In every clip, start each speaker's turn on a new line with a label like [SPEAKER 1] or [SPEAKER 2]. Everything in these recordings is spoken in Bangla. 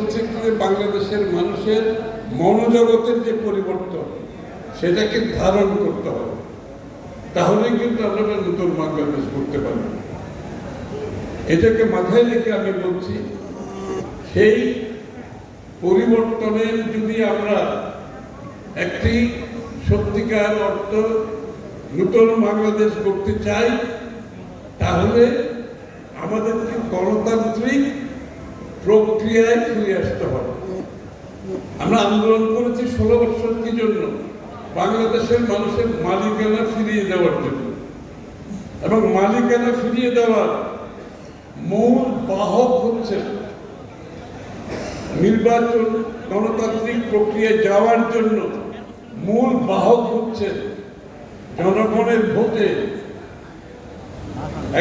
[SPEAKER 1] পরিস্থিতিতে বাংলাদেশের মানুষের মনোজগতের যে পরিবর্তন, সেটাকে ধারণ করতে হবে। তাহলে কিন্তু আমরা নতুন বাংলাদেশ করতে পারব। এটাকে মাথায় রেখে আমি বলছি, সেই পরিবর্তনের যদি আমরা একটি সত্যিকার অর্থ নতুন বাংলাদেশ করতে চাই, তাহলে আমাদেরকে গণতান্ত্রিক প্রক্রিয়ায় ফিরে আসতে হবে। আমরা আন্দোলন করেছি ষোলো বছর কি জন্য? বাংলাদেশের মানুষের মালিকানা ফিরিয়ে দেওয়ার জন্য। এবং মালিকানা ফিরিয়ে দেওয়ার মূল বাহক হচ্ছে নির্বাচন গণতান্ত্রিক প্রক্রিয়ায় যাওয়ার জন্য মূল বাহক হচ্ছে জনগণের ভোটে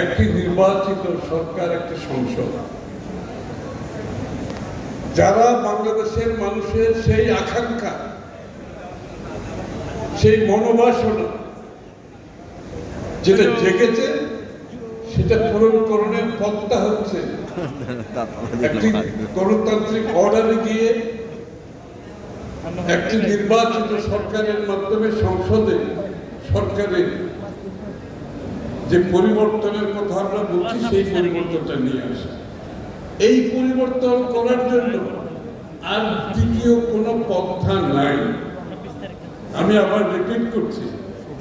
[SPEAKER 1] একটি নির্বাচিত সরকার, একটি সংসদ। যারা বাংলাদেশের মানুষের সেই আকাঙ্ক্ষা, সেই মনোবাসনা যেটা জেগেছে, সেটা পূরণকরণের পথটা হচ্ছে একটি গণতান্ত্রিক অর্ডারে গিয়ে একটি নির্বাচিত সরকারের মাধ্যমে সংসদে সরকারের যে পরিবর্তনের কথা আমরা বলছি, সেই পরিবর্তনটা নিয়ে আসে। এই পরিবর্তন করার জন্য আর দ্বিতীয় কোনো পন্থা নাই। আমি আবার রিপিট করছি,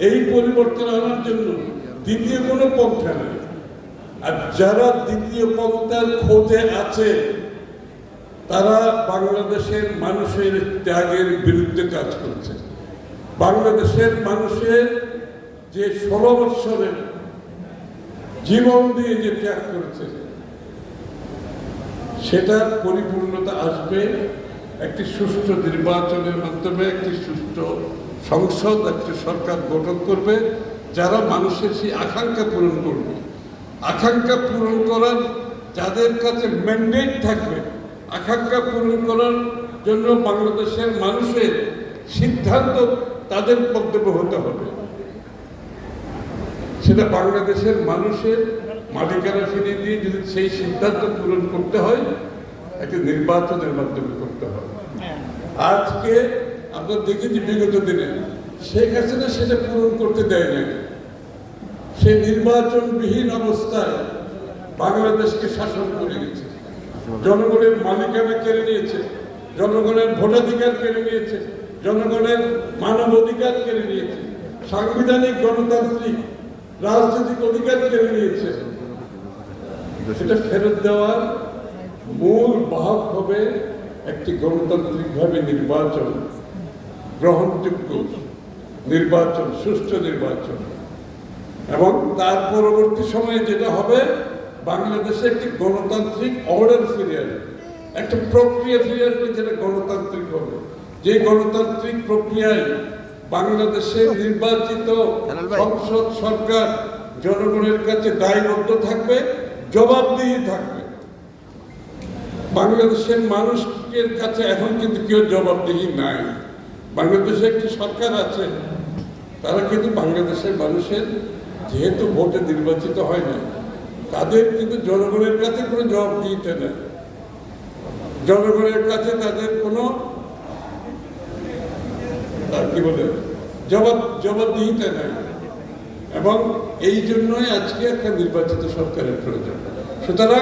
[SPEAKER 1] এই পরিবর্তন আনার জন্য দ্বিতীয় কোনো পন্থা নেই। আর যারা দ্বিতীয় পন্থার খোঁজে আছে, তারা বাংলাদেশের মানুষের ত্যাগের বিরুদ্ধে কাজ করছে। বাংলাদেশের মানুষের যে ষোলো বৎসরের জীবন দিয়ে যে ত্যাগ করেছে সেটার পরিপূর্ণতা আসবে একটি সুষ্ঠু নির্বাচনের মাধ্যমে, একটি সুষ্ঠু সংসদ, একটি সরকার গঠন করবে। যারা মানুষের সেই আকাঙ্ক্ষা পূরণ করবে, আকাঙ্ক্ষা পূরণ করার যাদের কাছে ম্যান্ডেট থাকবে, আকাঙ্ক্ষা পূরণ করার জন্য বাংলাদেশের মানুষের সিদ্ধান্ত তাদের বক্তব্য হতে হবে। সেটা বাংলাদেশের মানুষের মালিকানা ফিরিয়ে দিয়ে যদি সেই সিদ্ধান্ত পূরণ করতে হয় একটা নির্বাচনের মাধ্যমে করতে হয়। আজকে আমরা দেখেছি বিগত দিনে শেখ হাসিনা সেটা পূরণ করতে দেয় না সে নির্বাচনবিহীন অবস্থায় বাংলাদেশকে শাসন করে গেছে। জনগণের মালিকানা কেড়ে নিয়েছে জনগণের ভোটাধিকার কেড়ে নিয়েছে জনগণের মানব অধিকার কেড়ে নিয়েছে সাংবিধানিক গণতান্ত্রিক রাজনৈতিক অধিকার কেড়ে নিয়েছে। সেটা ফেরত দেওয়ার মূল বাহক হবে একটি গণতান্ত্রিকভাবে নির্বাচন গ্রহণযোগ্য নির্বাচন সুষ্ঠু নির্বাচন। এবং তার পরবর্তী সময়ে যেটা হবে বাংলাদেশে একটি গণতান্ত্রিক অর্ডার ফিরে আসবে একটা প্রক্রিয়া ফিরে আসবে যেটা গণতান্ত্রিক হবে যে গণতান্ত্রিক প্রক্রিয়ায় বাংলাদেশে নির্বাচিত সংসদ সরকার জনগণের কাছে দায়বদ্ধ থাকবে জবাবদিহি থাকবে। বাংলাদেশের মানুষের কাছে এখন কিন্তু কেউ জবাবদিহি নাই। বাংলাদেশে একটি সরকার আছে, তারা কিন্তু বাংলাদেশের মানুষের যেহেতু ভোটে নির্বাচিত হয় না তাদের কিন্তু জনগণের কাছে কোনো জবাবদিহিতে নেই। জনগণের কাছে তাদের কোনো কি বলে, জবাব, জবাবদিহিতে নেই। এবং এই জন্যই আজকে একটা নির্বাচিত সরকারের প্রয়োজন। সুতরাং